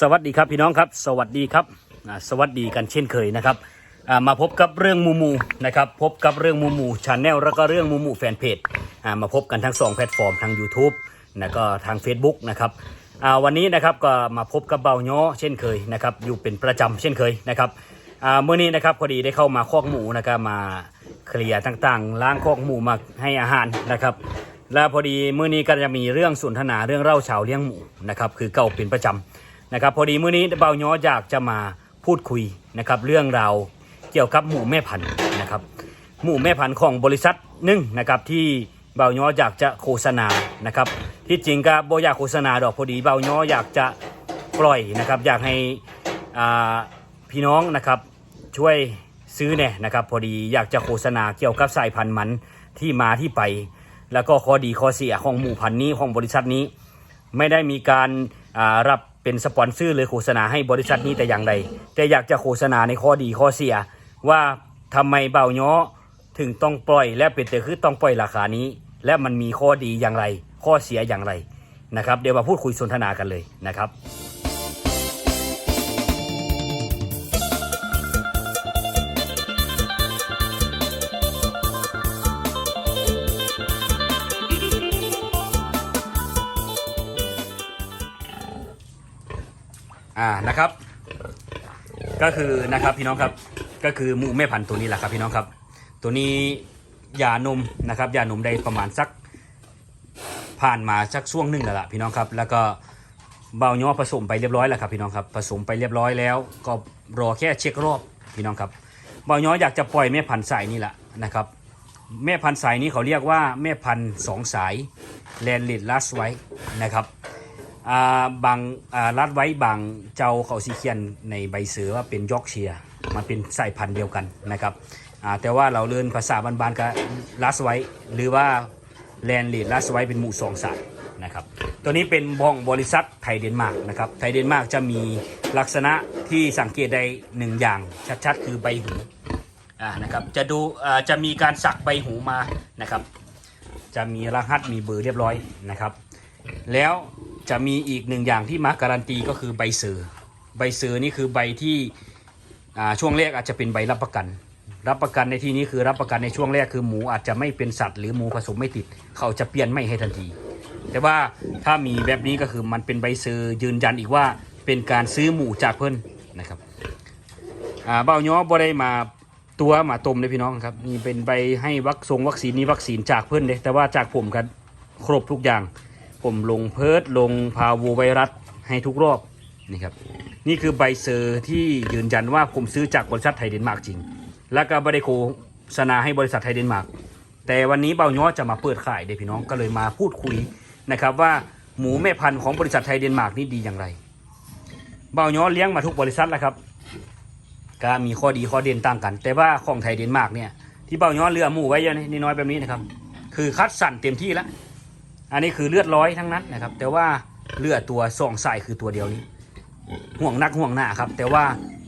สวัสดีครับพี่น้องครับ สวัสดีครับสวัสดีกันเช่นเคยนะครับมาพบกับเรื่องมูมูนะครับพบกับเรื่องมูมูชาแนลแล้วก็เรื่องมูมูแฟนเพจมาพบกันทั้งสองแพลตฟอร์มทาง YouTube แล้วก็ทาง Facebook นะครับวันนี้นะครับก็มาพบกับเบาย้อเช่นเคยนะครับอยู่เป็นประจำเช่นเคยนะครับเมื่อนี้นะครับพอดีได้เข้ามาคอกหมูนะครับมาเคลียร์ต่างๆ ล้างคอกหมูมาให้อาหารนะครับแล้วพอดีเมื้อนี้ก็จะมีเรื่องสนทนาเรื่องเล่าเฉาเลี้ยงหมูนะครับคือเก่าเป็นประจำ นะครับพอดีมื้อนี้เบาย้ออยากจะมาพูดคุยนะครับเรื่องราวเกี่ยวกับหมูแม่พันธุ์นะครับหมูแม่พันธุ์ของบริษัทหนึ่งนะครับที่เบาย้ออยากจะโฆษณานะครับที่จริงก็บ่อยากโฆษณาดอกพอดีเบาย้ออยากจะปล่อยนะครับอยากให้พี่น้องนะครับช่วยซื้อเนี่ยนะครับพอดีอยากจะโฆษณาเกี่ยวกับสายพันธุ์มันที่มาที่ไป แล้วก็ข้อดีข้อเสียของหมู่พันธุ์นี้ของบริษัทนี้ ไม่ได้มีการารับ เป็นสปอนเซอร์หรือโฆษณาให้บริษัทนี้แต่อย่างใด แต่อยากจะโฆษณาในข้อดีข้อเสีย ว่าทำไมเบาย้อถึงต้องปล่อยและเป็นแต่คือต้องปล่อยราคานี้ และมันมีข้อดีอย่างไร ข้อเสียอย่างไรนะครับ เดี๋ยวมาพูดคุยสนทนากันเลยนะครับ อ่านะครับ ก็คือนะครับพี่น้องครับก็คือมูแม่พันธุ์ตัวนี้แหละครับพี่น้องครับ ตัวนี้ยานมนะครับยานมได้ประมาณสักผ่านมาสักช่วงหนึ่งแล้วล่ะพี่น้องครับ แล้วก็เบาย่อผสมไปเรียบร้อยแล้วครับพี่น้องครับผสมไปเรียบร้อยแล้ว ก็รอแค่เช็ครอบพี่น้องครับเบาย่ออยากจะปล่อยแม่พันธุ์สายนี่แหละนะครับแม่พันธุ์สายนี้เขาเรียกว่าแม่พันธุ์สองสายแลนลิดลัสไว้นะครับ อ่าบางอ่ารัดไว้บางเจ้าเขาสีเขียนในใบเสือว่าเป็นยอกเชียมันเป็นสายพันธุ์เดียวกันนะครับอ่าแต่ว่าเราเรียนภาษาบานๆก็ลัสไว้หรือว่าแลนลีดลัสไว้เป็นหมู่สองสายนะครับตัวนี้เป็นบ้องบริษัทไทยเดนมาร์กนะครับไทยเดนมาร์กจะมีลักษณะที่สังเกตได้หนึ่งอย่างชัดๆ คือใบหูอ่านะครับจะดูอ่าจะมีการสักใบหูมานะครับ จะมีรหัสมีเบอร์เรียบร้อยนะครับ แล้ว จะมีอีกหนึ่งอย่างที่มาการันตีก็คือใบเสือใบเสือนี่คือใบที่ช่วงแรกอาจจะเป็นใบรับประกัน รับประกันในที่นี้คือรับประกันในช่วงแรกคือหมูอาจจะไม่เป็นสัตว์หรือหมูผสมไม่ติด เขาจะเปลี่ยนไม่ให้ทันที แต่ว่าถ้ามีแบบนี้ก็คือมันเป็นใบเซอร์ยืนยันอีกว่าเป็นการซื้อหมูจากเพิ่อนนะครับเบ้าย้อบได้มาตัวมาต้มเลยพี่น้องครับนี่เป็นใบให้วัคซงวัคซีนนี่วัคซีนจากเพิ่อนเลยแต่ว่าจากผมกันครบทุกอย่าง ผมลงเพิร์ดลงพาวูไวรัสให้ทุกรอบนี่ครับนี่คือใบเซอร์ที่ยืนยันว่าผมซื้อจากบริษัทไทยเดนมาร์กจริง แล้วก็บริโฆษณาให้บริษัทไทยเดนมาร์กแต่วันนี้เบาย้อจะมาเปิดขายเด็กพี่น้องก็เลยมาพูดคุยนะครับว่าหมูแม่พันธุ์ของบริษัทไทยเดนมาร์กนี่ดีอย่างไร เบาย้อเลี้ยงมาทุกบริษัทแล้วครับก็มีข้อดีข้อเด่นต่างกัน แต่ว่าของไทยเดนมาร์กเนี่ยที่เบาย้อเลือหมูไว้เยอะนี่น้อยแบบนี้นะครับคือคัดสั่นเต็มที่แล้ว อันนี้คือเลือดร้อยทั้งนั้นนะครับ แต่ว่าเลือดตัวสองสายคือตัวเดียวนี้ ห่วงนักห่วงหน้าครับ แต่ว่า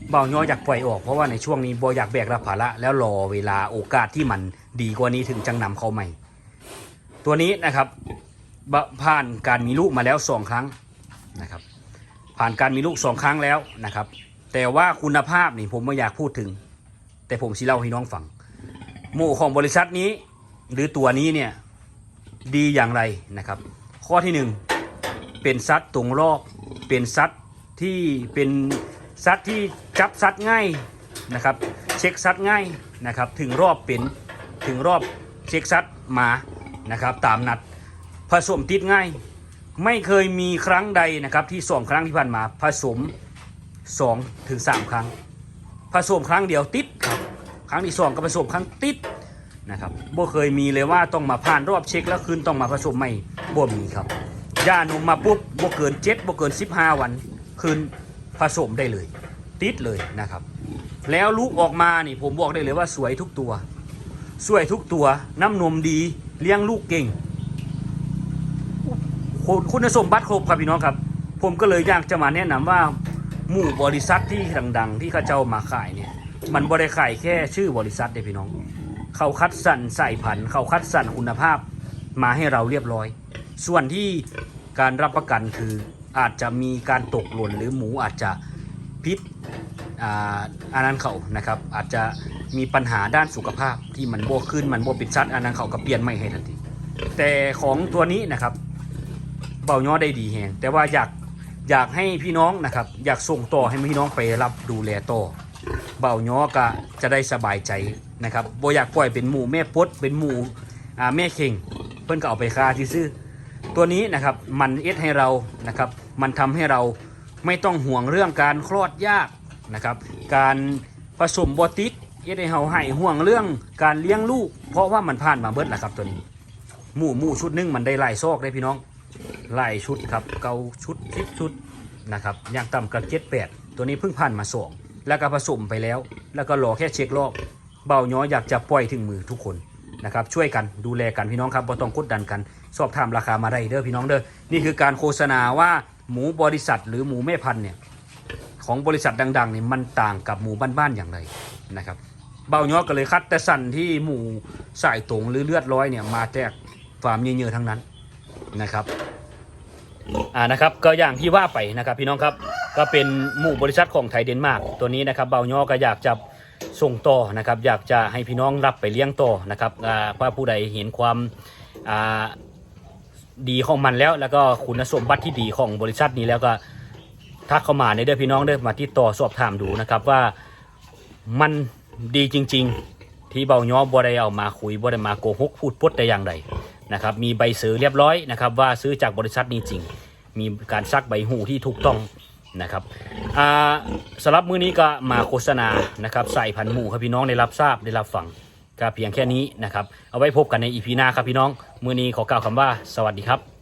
เบาย้อยอยากปล่อยออกเพราะว่าในช่วงนี้บอยอยากแบกรับภาระแล้วรอเวลาโอกาสที่มันดีกว่านี้ถึงจังนำเข้าใหม่ ตัวนี้นะครับผ่านการมีลูกมาแล้วสองครั้งนะครับ ผ่านการมีลูกสองครั้งแล้วนะครับ แต่ว่าคุณภาพนี่ผมไม่อยากพูดถึง แต่ผมสิเล่าให้น้องฟังหมู่ของบริษัทนี้ หรือตัวนี้เนี่ย ดีอย่างไรนะครับ ข้อที่หนึ่งเป็นซัดตรงรอบเป็นซัดที่เป็นซัดที่จับซัดง่ายนะครับ เช็คซัดง่ายนะครับ ถึงรอบเป็นถึงรอบเช็คซัดมานะครับ ตามนัดผสมติดง่าย ไม่เคยมีครั้งใดนะครับที่สองครั้งที่ผ่านมา ผสมสองถึงสามครั้ง ผสมครั้งเดียวติดครับครั้งที่สองก็ผสมครั้งติด นะครับบ่เคยมีเลยว่าต้องมาผ่านรอบเช็คแล้วคืนต้องมาผสมใหม่บ่มีครับย่านมมาปุ๊บบ่เกินเจ็ดบ่เกินสิบห้าวัน คืนผสมได้เลย ติดเลยนะครับ แล้วลูกออกมานี่ผมบอกได้เลยว่าสวยทุกตัว สวยทุกตัวน้ำนมดีเลี้ยงลูกเก่ง คุณสมบัติครบครับพี่น้องครับ ผมก็เลยอยากจะมาแนะนำว่าหมู่บริษัทที่ดัง ๆ ที่เขาเจ้ามาขายเนี่ยมันบริขายแค่ชื่อบริษัทเด้พี่น้อง เขาคัดสรรใส่พันธุ์เขาคัดสรรคุณภาพมาให้เราเรียบร้อย ส่วนที่การรับประกันคืออาจจะมีการตกหล่นหรือหมูอาจจะพิษอ่าอันนั้นเขานะครับ อาจจะมีปัญหาด้านสุขภาพที่มันบวขึ้นมันบวปิดชัดอันนั้นเขาก็เปลี่ยนไม่ให้ทันทีแต่ของตัวนี้นะครับเบาย้อได้ดีแฮงแต่ว่าอยากอยากให้พี่น้องนะครับ อยากส่งต่อให้พี่น้องไปรับดูแลต่อเบาย้อก็จะได้สบายใจ นะครับบ่อยากปล่อยเป็นหมูแม่ปดเป็นหมูอ่าแม่เข่ง เพิ่นก็เอาไปคาที่ซื้อตัวนี้นะครับมันเอ็ดให้เรานะครับมันทำให้เราไม่ต้องห่วงเรื่องการคลอดยากนะครับการผสมบอติดเอ็ดให้เราให้ห่วงเรื่องการเลี้ยงลูก เพราะว่ามันผ่านมาเบิดแล้วครับตัวนี้หมู่หมู่ชุดหนึงมันได้หลายซอกได้พี่น้องหลายชุดครับเกาชุดทิปชุดนะครับอย่างต่ำกับเจ็ดแปดตัวนี้เพิ่งผ่านมาสองแล้วก็ผสมไปแล้ว แล้วก็รอแค่เช็ครอบ เบาย้ออยากจะปล่อยถึงมือทุกคนนะครับช่วยกันดูแลกันพี่น้องครับบ่ต้องกดดันกันสอบถามราคามาได้เด้อพี่น้องเด้อนี่คือการโฆษณาว่าหมูบริษัทหรือหมูแม่พันธุ์เนี่ยของบริษัทดังๆเนี่ยมันต่างกับหมูบ้านๆอย่างไรนะครับเบาย้อก็เลยคัดแต่สั่นที่หมูสายตรงหรือเลือดร้อยเนี่ยมาแจกฟาร์มเยอะๆทั้งนั้นนะครับอ่านะครับก็อย่างที่ว่าไปนะครับพี่น้องครับก็เป็นหมู่บริษัทของไทยเดนมาร์กตัวนี้นะครับเบาย่อก็อยากจะ ส่งต่อนะครับอยากจะให้พี่น้องรับไปเลี้ยงต่อนะครับอ่าว่าผู้ใดเห็นความดีของมันแล้ว แล้วก็คุณสมบัติที่ดีของบริษัทนี้แล้วก็ทักเข้ามาในเด้อพี่น้องเด้อมาติดต่อสอบถามดูนะครับว่ามันดีจริง ๆ ที่เบาย่อบ่ได้เอามาคุยบ่ได้มาโกหกพูดปดแต่อย่างใดนะครับมีใบซื้อเรียบร้อยนะครับว่าซื้อจากบริษัทนี้จริง มีการซักใบหูที่ถูกต้อง นะครับอ่าสำหรับมื้อนี้ก็มาโฆษณานะครับใส่พันหมูครับพี่น้องได้รับทราบได้รับฟังก็เพียงแค่นี้นะครับ เอาไว้พบกันในอีพีหน้าครับพี่น้อง มื้อนี้ขอกล่าวคำว่าสวัสดีครับ